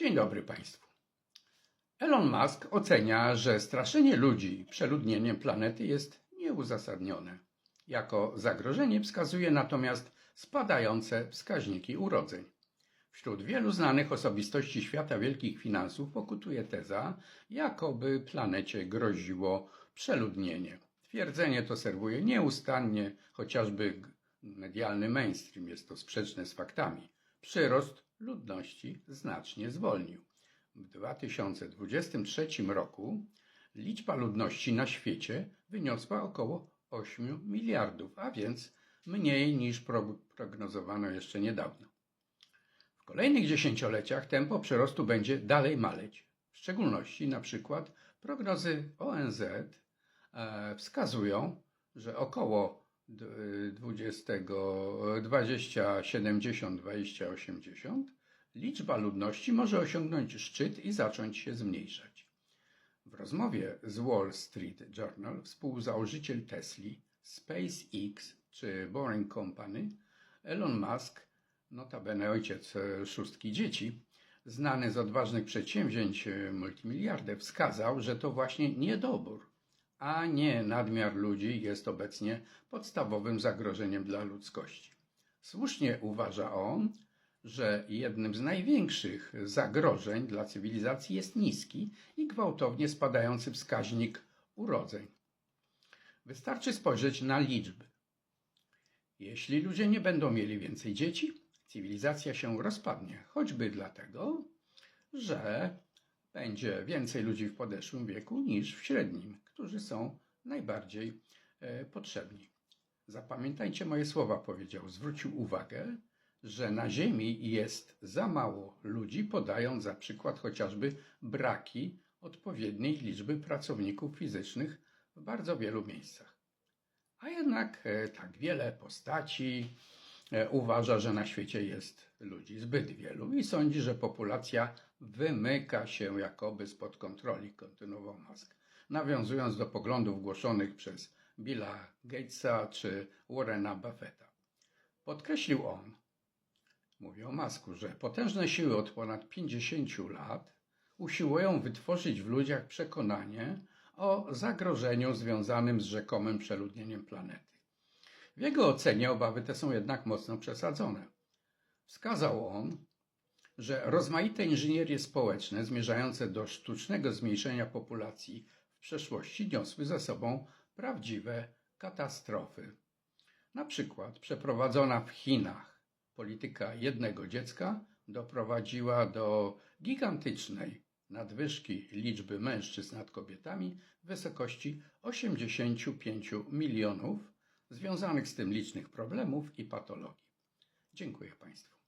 Dzień dobry Państwu. Elon Musk ocenia, że straszenie ludzi przeludnieniem planety jest nieuzasadnione. Jako zagrożenie wskazuje natomiast spadające wskaźniki urodzeń. Wśród wielu znanych osobistości świata wielkich finansów pokutuje teza, jakoby planecie groziło przeludnienie. Twierdzenie to serwuje nieustannie, chociażby medialny mainstream jest to sprzeczne z faktami. Przyrost ludności znacznie zwolnił. W 2023 roku liczba ludności na świecie wyniosła około 8 miliardów, a więc mniej niż pro- prognozowano jeszcze niedawno. W kolejnych dziesięcioleciach tempo przyrostu będzie dalej maleć. W szczególności na przykład prognozy ONZ e, wskazują, że około d- 20, 20, 70, 20, 80 liczba ludności może osiągnąć szczyt i zacząć się zmniejszać. W rozmowie z Wall Street Journal współzałożyciel Tesli, SpaceX czy Boring Company Elon Musk, notabene ojciec szóstki dzieci, znany z odważnych przedsięwzięć e, multimiliarder, wskazał, że to właśnie niedobór, a nie nadmiar ludzi jest obecnie podstawowym zagrożeniem dla ludzkości. Słusznie uważa on, że jednym z największych zagrożeń dla cywilizacji jest niski i gwałtownie spadający wskaźnik urodzeń. Wystarczy spojrzeć na liczby. Jeśli ludzie nie będą mieli więcej dzieci, cywilizacja się rozpadnie, choćby dlatego, że będzie więcej ludzi w podeszłym wieku niż w średnim, którzy są najbardziej e, potrzebni. Zapamiętajcie moje słowa, powiedział. Zwrócił uwagę, że na Ziemi jest za mało ludzi, podając za przykład chociażby braki odpowiedniej liczby pracowników fizycznych w bardzo wielu miejscach. A jednak e, tak wiele postaci e, uważa, że na świecie jest ludzi zbyt wielu i sądzi, że populacja wymyka się jakoby spod kontroli, kontynuował Musk, nawiązując do poglądów głoszonych przez Billa Gatesa czy Warrena Buffetta. Podkreślił on, Mówię o Masku, że potężne siły od ponad 50 lat usiłują wytworzyć w ludziach przekonanie o zagrożeniu związanym z rzekomym przeludnieniem planety. W jego ocenie obawy te są jednak mocno przesadzone. Wskazał on, że rozmaite inżynierie społeczne zmierzające do sztucznego zmniejszenia populacji w przeszłości niosły ze sobą prawdziwe katastrofy. Na przykład przeprowadzona w Chinach polityka jednego dziecka doprowadziła do gigantycznej nadwyżki liczby mężczyzn nad kobietami w wysokości 85 milionów, związanych z tym licznych problemów i patologii. Dziękuję Państwu.